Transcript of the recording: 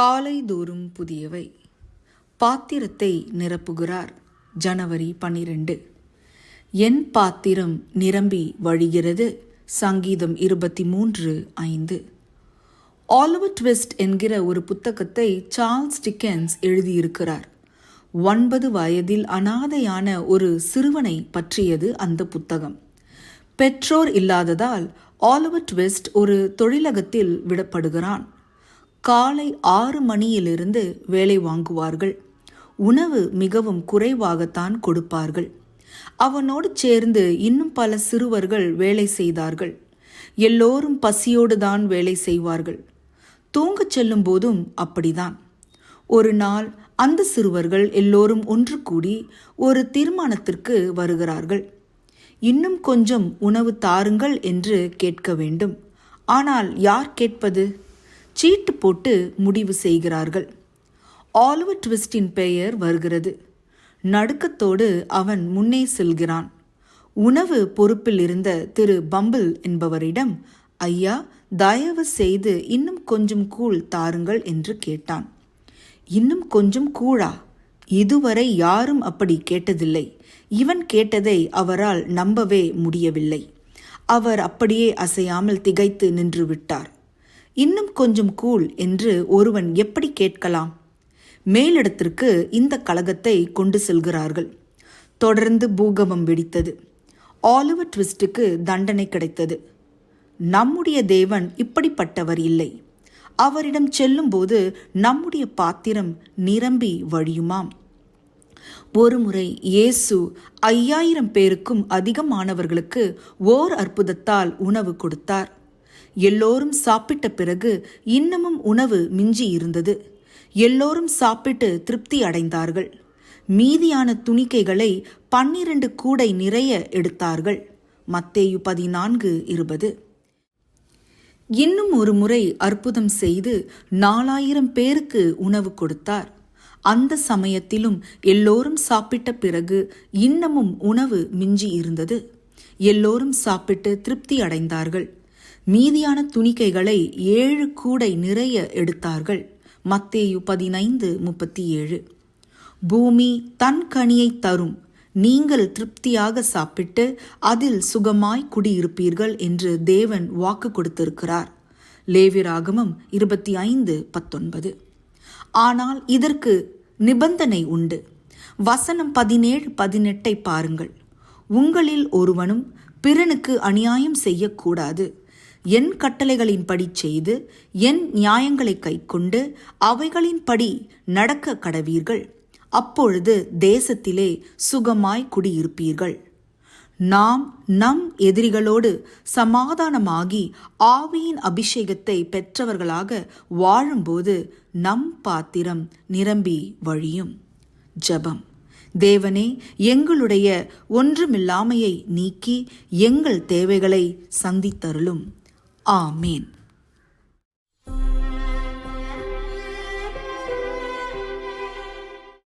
காலை தோறும் புதியவை. பாத்திரத்தை நிரப்புகிறார். ஜனவரி பன்னிரண்டு. என் பாத்திரம் நிரம்பி வழிகிறது. சங்கீதம் இருபத்தி மூன்று ஐந்து. ஆலிவர் ட்விஸ்ட் என்கிற ஒரு புத்தகத்தை சார்ல்ஸ் டிக்கன்ஸ் எழுதியிருக்கிறார். ஒன்பது வயதில் அனாதையான ஒரு சிறுவனை பற்றியது அந்த புத்தகம். பெற்றோர் இல்லாததால் ஆலிவர் ட்விஸ்ட் ஒரு தொழிலகத்தில் விடப்படுகிறான். காலை ஆறு மணியிலிருந்து வேலை வாங்குவார்கள். உணவு மிகவும் குறைவாகத்தான் கொடுப்பார்கள். அவனோடு சேர்ந்து இன்னும் பல சிறுவர்கள் வேலை செய்தார்கள். எல்லோரும் பசியோடு தான் வேலை செய்வார்கள். தூங்கச் செல்லும் போதும் அப்படிதான். ஒரு நாள் அந்த சிறுவர்கள் எல்லோரும் ஒன்று கூடி ஒரு தீர்மானத்திற்கு வருகிறார்கள். இன்னும் கொஞ்சம் உணவு தாருங்கள் என்று கேட்க வேண்டும். ஆனால் யார் கேட்பது? சீட்டு போட்டு முடிவு செய்கிறார்கள். ஆலிவர் ட்விஸ்டின் பெயர் வருகிறது. நடுக்கத்தோடு அவன் முன்னே செல்கிறான். உணவு பொறுப்பில் இருந்த திரு பம்பிள் என்பவரிடம் ஐயா தயவு செய்து இன்னும் கொஞ்சம் கூழ் தாருங்கள் என்று கேட்டான். இன்னும் கொஞ்சம் கூழா? இதுவரை யாரும் அப்படி கேட்டதில்லை. இவன் கேட்டதை அவரால் நம்பவே முடியவில்லை. அவர் அப்படியே அசையாமல் திகைத்து நின்று விட்டார். இன்னும் கொஞ்சம் கூழ் என்று ஒருவன் எப்படி கேட்கலாம்? மேலிடத்திற்கு இந்த கழகத்தை கொண்டு செல்கிறார்கள். தொடர்ந்து பூகம்பம் வெடித்தது. ஆலிவர் ட்விஸ்டுக்கு தண்டனை கிடைத்தது. நம்முடைய தேவன் இப்படிப்பட்டவர் இல்லை. அவரிடம் செல்லும்போது நம்முடைய பாத்திரம் நிரம்பி வழியுமாம். ஒருமுறை இயேசு ஐயாயிரம் பேருக்கும் அதிகமானவர்களுக்கு ஓர் அற்புதத்தால் உணவு கொடுத்தார். எல்லோரும் சாப்பிட்ட பிறகு இன்னமும் உணவு மிஞ்சி இருந்தது. எல்லோரும் சாப்பிட்டு திருப்தி அடைந்தார்கள். மீதியான துணிக்கைகளை பன்னிரண்டு கூடை நிறைய எடுத்தார்கள். மத்தேயு பதினான்கு இருபது. இன்னும் ஒரு முறை அற்புதம் செய்து நாலாயிரம் பேருக்கு உணவு கொடுத்தார். அந்த சமயத்திலும் எல்லோரும் சாப்பிட்ட பிறகு இன்னமும் உணவு மிஞ்சி இருந்தது. எல்லோரும் சாப்பிட்டு திருப்தி அடைந்தார்கள். மீதியான துணிக்கைகளை ஏழு கூடை நிறைய எடுத்தார்கள். மத்தேயு பதினைந்து முப்பத்தி ஏழு பூமி தன் கனியை தரும். நீங்கள் திருப்தியாக சாப்பிட்டு அதில் சுகமாய் குடியிருப்பீர்கள் என்று தேவன் வாக்கு கொடுத்திருக்கிறார். லேவிராகமம் இருபத்தி ஐந்து பத்தொன்பது. ஆனால் இதற்கு நிபந்தனை உண்டு. வசனம் பதினேழு பதினெட்டை பாருங்கள். உங்களில் ஒருவனும் பிறனுக்கு அநியாயம் செய்யக்கூடாது. என் கட்டளைகளின்படி செய்து என் நியாயங்களை கைக்கொண்டு அவைகளின்படி நடக்க கடவீர்கள். அப்பொழுது தேசத்திலே சுகமாய் குடியிருப்பீர்கள். நாம் நம் எதிரிகளோடு சமாதானமாகி ஆவியின் அபிஷேகத்தை பெற்றவர்களாக வாழும்போது நம் பாத்திரம் நிரம்பி வழியும். ஜபம். தேவனே எங்களுடைய ஒன்றுமில்லாமையை நீக்கி எங்கள் தேவைகளை சந்தித்தருளும். 阿门。